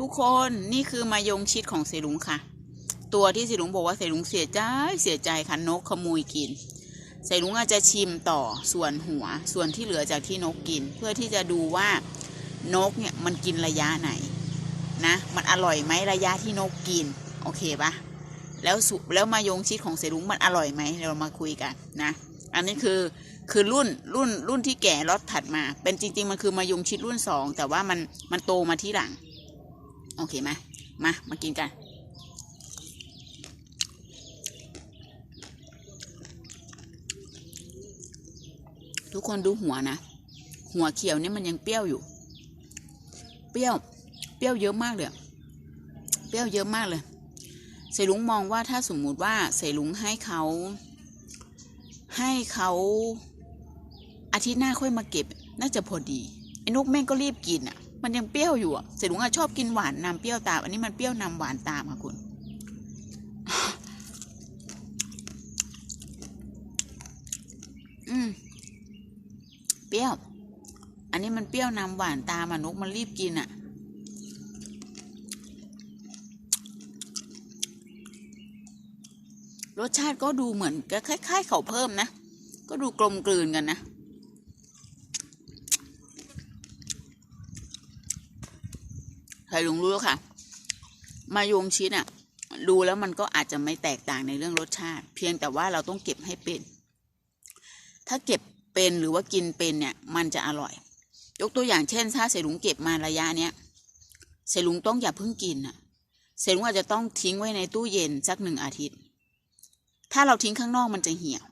ทุกคนนี่คือมายงชิดของเสลุงค่ะ ตัวที่เสลุงบอกว่าเสลุงเสียใจเสียใจค่ะนกขโมยกินเสลุงอาจจะชิมต่อส่วนหัว ส่วนที่เหลือจากที่นกกิน เพื่อที่จะดูว่านกเนี่ยมันกินระยะไหนนะมันอร่อยไหมระยะที่นกกินโอเคปะแล้วสุแล้วมายงชิดของเสลุงมันอร่อยไหมเรามาคุยกันนะ อันนี้คือคือรุ่นรุ่นรุ่นที่แก่รถถัดมา เป็นจริง ๆ มันคือมายงชิดรุ่นสองแต่ว่ามันมันโตมาที่หลัง โอเคไหมมา มากินกัน ทุกคนดูหัวนะ หัวเขียวเนี่ยมันยังเปรี้ยวอยู่ เปรี้ยว เปรี้ยวเยอะมากเลย เปรี้ยวเยอะมากเลยเสลุงมองว่าถ้าสมมุติว่าเสลุงให้เขาให้เขาอาทิตย์หน้าค่อยมาเก็บ น่าจะพอดีไอ้นกแม่งก็รีบกินอะ มันยังเปรี้ยวอยู่อะเสลุงอะชอบกินหวานนำเปรี้ยวตาม อันนี้มันเปรี้ยวนำหวานตามค่ะคุณ อืม เปรี้ยว อันนี้มันเปรี้ยวนำหวานตามอะนกมันรีบกินอะรสชาติก็ดูเหมือนคล้ายๆเขาเพิ่มนะ ก็ดูกลมกลืนกันนะ ใครลุงรู้แล้วค่ะ มายงชิดอะดูแล้วมันก็อาจจะไม่แตกต่างในเรื่องรสชาติ เพียงแต่ว่าเราต้องเก็บให้เป็น ถ้าเก็บเป็นหรือว่ากินเป็นเนี่ย มันจะอร่อย ยกตัวอย่างเช่น ถ้าเสลุงเก็บมาระยะเนี้ยเสลุงต้องอย่าเพิ่งกินอะเสลุงอาจจะต้องทิ้งไว้ในตู้เย็นสักหนึ่งอาทิตย์ ถ้าเราทิ้งข้างนอกมันจะเหี่ยว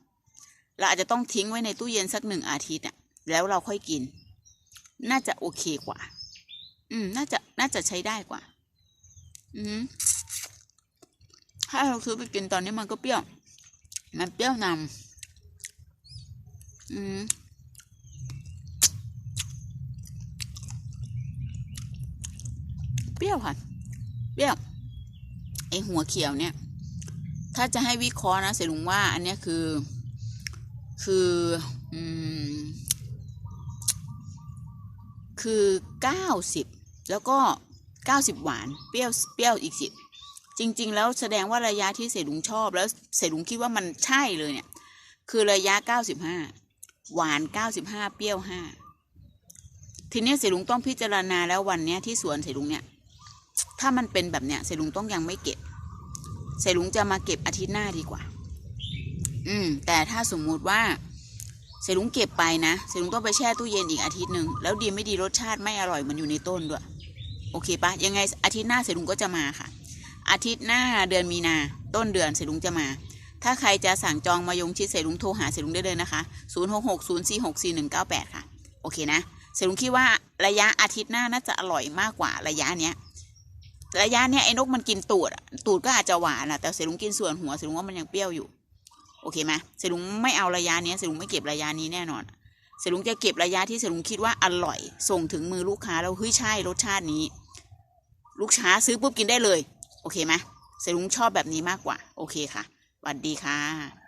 เราอาจจะต้องทิ้งไว้ในตู้เย็นสักหนึ่งอาทิตย์อะแล้วเราค่อยกิน น่าจะโอเคกว่า อืม น่าจะน่าจะใช้ได้กว่า อืมถ้าเราซื้อไปกินตอนนี้มันก็เปรี้ยว มันเปรี้ยวนำอืมเปรี้ยวค่ะ เปรี้ยว ไอหัวเขียวเนี่ย ถ้าจะให้วิเคราะห์นะเสรุงว่า อันเนี้ยคือ คืออืมคือเก้าสิบ แล้วก็เก้าสิบหวาน เปรี้ยว เปรี้ยวอีกสิบจริง ๆ แล้วแสดงว่าระยะที่เสรุงชอบ แล้วเสรุงคิดว่ามันใช่เลยเนี่ย คือระยะเก้าสิบห้าหวานเก้าสิบห้าเปรี้ยวห้าทีนี้เสรุงต้องพิจารณาแล้ววันเนี้ยที่สวนเสรุงเนี่ย ถ้ามันเป็นแบบเนี้ยเสรุงต้องยังไม่เก็บเสรุงจะมาเก็บอาทิตย์หน้าดีกว่า อืม แต่ถ้าสมมุติว่าเสรุงเก็บไปนะเสรุงต้องไปแช่ตู้เย็นอีกอาทิตย์หนึ่งแล้วดีไม่ดีรสชาติไม่อร่อยมันอยู่ในต้นด้วย โอเคปะยังไงอาทิตย์หน้าเสรุงก็จะมาค่ะ อาทิตย์หน้าเดือนมีนา ต้นเดือนเสรุงจะมา ถ้าใครจะสั่งจองมายงชิดเสรุงโทรหาเสรุงได้เลยนะคะ0 6 6 0 4 6 4 1 9 8 ค่ะ โอเคนะเสรุงคิดว่าระยะอาทิตย์หน้าน่าจะอร่อยมากกว่าระยะเนี้ยระยะเนี้ยไอ้นกมันกินตูดตูดก็อาจจะหวานอะแต่เสรุงกินส่วนหัวเสรุงว่ามันยังเปรี้ยวอยู่ โอเคไหมเสรุงไม่เอาระยะเนี้ยเสรุงไม่เก็บระยะนี้แน่นอน เสรุงจะเก็บระยะที่เสรุงคิดว่าอร่อย ส่งถึงมือลูกค้าแล้วเฮ้ยใช่รสชาตินี้ ลูกค้าซื้อปุ๊บกินได้เลย โอเคไหมเสรุงชอบแบบนี้มากกว่า โอเคค่ะสวัสดีค่ะ